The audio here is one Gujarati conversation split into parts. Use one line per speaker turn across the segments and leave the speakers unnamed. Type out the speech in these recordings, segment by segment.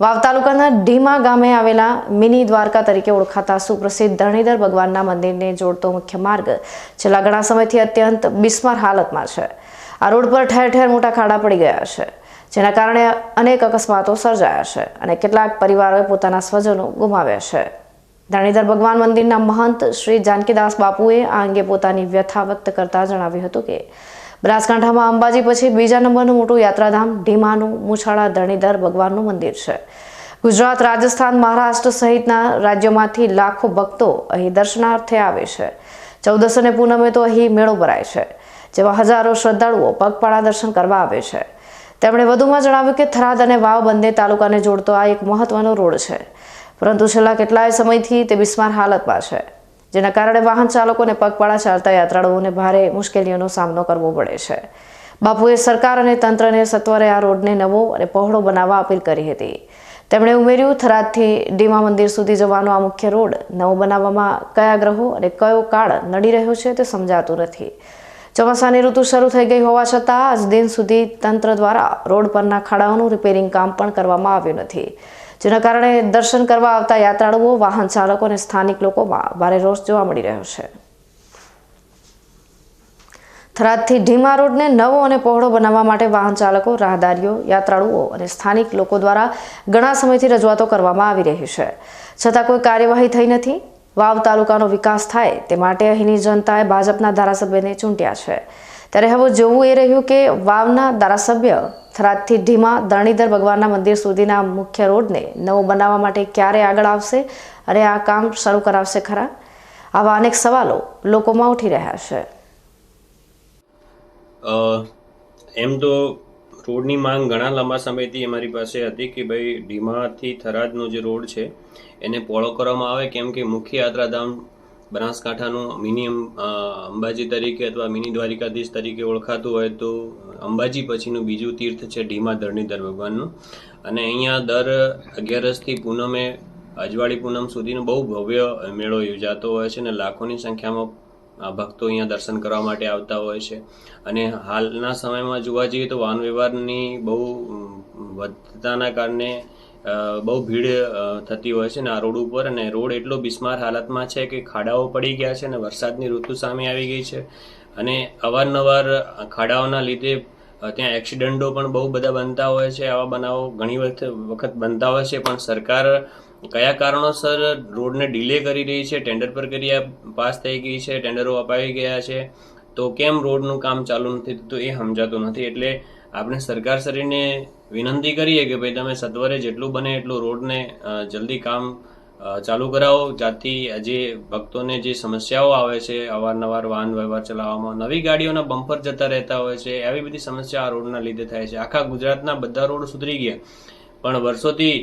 વાવ તાલુકાના ઢીમા ગામે આવેલા મિની દ્વારકા તરીકે ઓળખાતા સુપ્રસિદ્ધ ધરણીધર ભગવાનના મંદિરને જોડતો મુખ્ય માર્ગ છેલ્લા ઘણા સમયથી અત્યંત બિસ્માર હાલતમાં છે. આ રોડ પર ઠેર ઠેર મોટા ખાડા પડી ગયા છે, જેના કારણે અનેક અકસ્માતો સર્જાયા છે અને કેટલાક પરિવારોએ પોતાના સ્વજનો ગુમાવ્યા છે. ધરણીધર ભગવાન મંદિરના મહંત શ્રી જાનકીદાસ બાપુએ આ અંગે પોતાની વ્યથા વ્યક્ત કરતા જણાવ્યું હતું કે બનાસકાંઠામાં અંબાજી પછી બીજા નંબરનું મોટું યાત્રાધામ ઢીમાનું મુછાળા ધરણીધર ભગવાનનું મંદિર છે. ગુજરાત, રાજસ્થાન, મહારાષ્ટ્ર સહિતના રાજ્યોમાંથી લાખો ભક્તો અહીં દર્શનાર્થે આવે છે. ચૌદસ અને પૂનમે તો અહીં મેળો ભરાય છે, જેમાં હજારો શ્રદ્ધાળુઓ પગપાળા દર્શન કરવા આવે છે. તેમણે વધુમાં જણાવ્યું કે થરાદ અને વાવ બંને તાલુકાને જોડતો આ એક મહત્વનો રોડ છે. પરંતુ છેલ્લા કેટલાય સમયથી તે બિસ્માર હાલતમાં છે. જેના કારણે વાહન ચાલકોને પગપાળા ચાલતા યાત્રાળુઓને ભારે મુશ્કેલીઓનો સામનો કરવો પડે છે. બાપુએ સરકાર અને તંત્રને સત્વરે આ રોડને નવો અને પહોળો બનાવવા અપીલ કરી હતી. તેમણે ઉમેર્યું, થરાદથી ડીમા મંદિર સુધી જવાનો આ મુખ્ય રોડ નવો બનાવવામાં કયા ગ્રહો અને કયો કાળ નડી રહ્યો છે તે સમજાતું નથી. ચોમાસાની ઋતુ શરૂ થઈ ગઈ હોવા છતાં આજ દિન સુધી તંત્ર દ્વારા રોડ પરના ખાડાઓનું રિપેરિંગ કામ પણ કરવામાં આવ્યું નથી. જેના કારણે દર્શન કરવા આવતા યાત્રાળુઓ, વાહન ચાલકો અને સ્થાનિક લોકોમાં ભારે રોષ જોવા મળી રહ્યો છે. થરાદથી ઢીમા રોડને નવો અને પહોળો બનાવવા માટે વાહન ચાલકો, રાહદારીઓ, યાત્રાળુઓ અને સ્થાનિક લોકો દ્વારા ઘણા સમયથી રજૂઆતો કરવામાં આવી રહી છે. છતાં કોઈ કાર્યવાહી થઈ નથી. વાવ તાલુકાનો વિકાસ થાય તે માટે અહીંની જનતાએ ભાજપના ધારાસભ્યને ચૂંટ્યા છે. ત્યારે હવે જોવું એ રહ્યું કે વાવના ધારાસભ્ય થરાદથી ઢીમા ધરણીધર ભગવાનના મંદિર સુધીના મુખ્ય રોડને નવો બનાવવા માટે ક્યારે આગળ આવશે અને આ કામ શરૂ કરાવશે ખરા? આવા અનેક સવાલો લોકોમાં ઉઠી રહ્યા છે.
એમ તો રોડની માંગ ઘણા લાંબા સમયથી અમારી પાસે હતી કે ભાઈ ઢીમાથી થરાદનો જે રોડ છે, એને પહોળો કરવામાં આવે, કેમ કે મુખ્ય યાત્રાધામ બનાસકાંઠાનું મિની અંબાજી તરીકે અથવા મિની દ્વારિકાધીશ તરીકે ઓળખાતું હોય તો અંબાજી પછીનું બીજું તીર્થ છે ઢીમા ધરણીધર ભગવાનનું. અને અહીંયા દર અગિયારસથી પૂનમે અજવાળી પૂનમ સુધીનો બહુ ભવ્ય મેળો યોજાતો હોય છે અને લાખોની સંખ્યામાં ભક્તો અહીંયા દર્શન કરવા માટે આવતા હોય છે. અને હાલના સમયમાં જોવા જઈએ તો વાહન વ્યવહારની બહુ વધતાના કારણે બહુ ભીડ થતી હોય છે ને આ રોડ ઉપર. અને રોડ એટલો બિસ્માર હાલતમાં છે કે ખાડાઓ પડી ગયા છે અને વરસાદની ઋતુ સામે આવી ગઈ છે. અને અવારનવાર ખાડાઓના લીધે ત્યાં એક્સિડન્ટો પણ બહુ બધા બનતા હોય છે. આવા બનાવો ઘણી વખત વખત બનતા હોય છે. પણ સરકાર કયા કારણોસર રોડને ડિલે કરી રહી છે? ટેન્ડર પ્રક્રિયા પાસ થઈ ગઈ છે? ટેન્ડરો અપાઈ ગયા છે? તો કેમ રોડનું કામ ચાલુ નથી થતું? એ સમજાતું નથી. એટલે આપણે સરકાર શ્રીને વિનંતી કરીએ કે ભાઈ તમે સત્વરે જેટલું બને એટલું રોડને જલ્દી કામ ચાલુ કરાવો. જ્યાંથી જે ભક્તોને જે સમસ્યાઓ આવે છે, અવારનવાર વાહન વ્યવહાર ચલાવવામાં, નવી ગાડીઓના બમ્પર જતા રહેતા હોય છે આવી બધી સમસ્યા આ રોડના લીધે થાય છે. આખા ગુજરાતના બધા રોડ સુધરી ગયા. પણ વર્ષોથી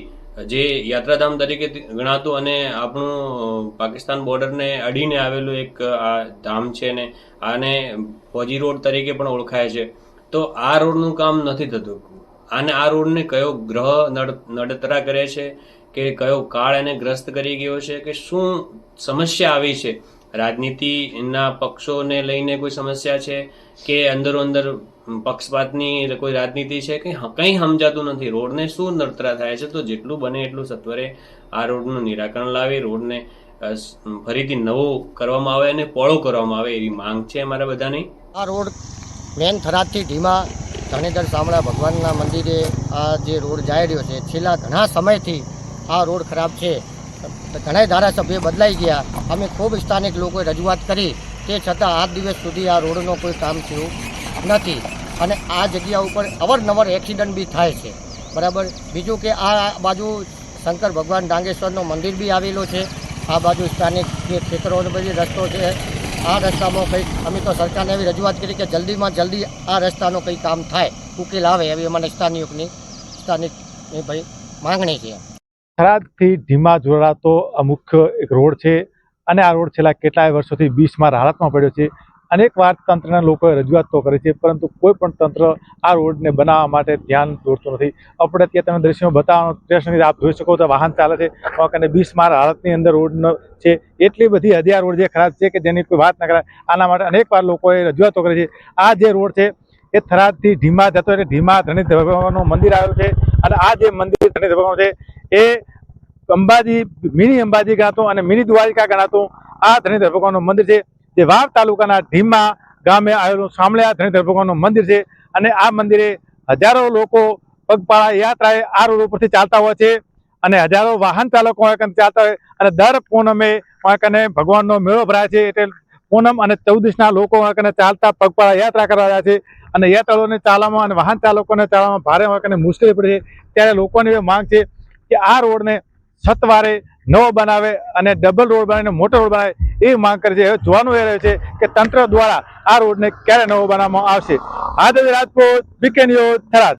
જે યાત્રાધામ તરીકે ગણાતું અને આપણું પાકિસ્તાન બોર્ડરને અડીને આવેલું એક આ ધામ છે ને, આને ફોજી રોડ તરીકે પણ ઓળખાય છે. તો આ રોડનું કામ નથી થતું. આને, આ રોડને કયો ગ્રહ નડ- નડતરા કરે છે? કે કયો કાળ એને ગ્રસ્ત કરી ગયો છે? કે શું સમસ્યા આવી છે? રાજનીતિના પક્ષોને લઈને કોઈ સમસ્યા છે કે અંદરો અંદર પક્ષપાતની કોઈ રાજનીતિ છે કે કંઈ સમજાતું નથી? રોડને શું નડતરા થાય છે? તો જેટલું બને એટલું સત્વરે આ રોડનું નિરાકરણ લાવી, રોડને ફરીથી નવો કરવામાં આવે અને પોળો કરવામાં આવે એવી માંગ છે અમારા બધાની.
આ રોડ મેન થરાદથી ઢીમા ધણેધર શામળા ભગવાનના મંદિરે આ જે રોડ જાય રહ્યો છે, છેલ્લા ઘણા સમયથી આ રોડ ખરાબ છે. ઘણા ધારાસભ્ય બદલાઈ ગયા. અમે ખૂબ સ્થાનિક લોકોએ રજૂઆત કરી તે છતાં આજ દિવસ સુધી આ રોડનો કોઈ કામ થયું નથી અને આ જગ્યા ઉપર અવારનવાર એક્સિડન્ટ બી થાય છે. બરાબર? બીજું કે આ બાજુ શંકર ભગવાન ડાંગેશ્વરનો મંદિર બી આવેલો છે. આ બાજુ સ્થાનિક જે ખેતરોનો બધી રસ્તો છે, આ રસ્તામાં કંઈક અમે તો સરકારને એવી રજૂઆત કરી કે જલ્દીમાં જલ્દી આ રસ્તાનો કંઈ કામ થાય. ઉકેલ આવે એવી અમારે સ્થાનિકની સ્થાનિકની ભાઈ માંગણી છે.
થરાદથી ધીમા જોડાતો અમુક એક રોડ છે અને આ રોડ છેલ્લા કેટલાય વર્ષોથી બીસમાં હાલતમાં પડ્યો છે. અનેક વાર તંત્રના લોકોએ રજૂઆત તો કરી છે, પરંતુ કોઈ પણ તંત્ર આ રોડને બનાવવા માટે ધ્યાન દોરતું નથી. આપણે અત્યારે તમે દ્રશ્યો બતાવવાનો પ્રયત્ન આપ જોઈ શકો તો વાહન ચાલે છે અને બીસ માર હાલતની અંદર રોડ છે. એટલી બધી હદિયા રોડ જે ખરાબ છે કે જેની કોઈ વાત ન કરાય, આના માટે અનેક વાર લોકોએ રજૂઆતો કરી છે. આ જે રોડ છે એ થરાદથી ધીમા જતો એટલે ધીમા ધણીધર ભગવાનનું મંદિર આવેલું છે અને આ જે મંદિર ધણીધર ભગવાન છે એ અંબાજી, મિની અંબાજી ગણાતું અને મિની દ્વારિકા ગણાતું આ ધણીધર ધરભગવાનનું મંદિર છે. જે વાવ તાલુકાના ધીમા ગામે આવેલું સાંભળ્યા ધણીધર ભગવાનનું મંદિર છે અને આ મંદિરે હજારો લોકો પગપાળા યાત્રાએ આ રોડ ઉપરથી ચાલતા હોય છે અને હજારો વાહન ચાલકો ચાલતા હોય અને દર પૂનમે કને ભગવાનનો મેળો ભરાય છે એટલે પૂનમ અને ચૌદશના લોકો કને ચાલતા પગપાળા યાત્રા કરવા છે અને યાત્રાળુઓને ચાલવામાં અને વાહન ચાલકોને ચાલવામાં ભારે કને મુશ્કેલી પડે છે. ત્યારે લોકોની માંગ છે કે આ રોડને સત્વારે નવો બનાવે અને ડબલ રોડ બનાવીને મોટો રોડ બનાવે એ માંગ કરે છે. જોવાનું એ રહ્યું છે કે તંત્ર દ્વારા આ રોડને ક્યારે નવો બનાવવામાં આવશે. આદિ રાજપૂત બીકે ન્યૂઝ થરાદ.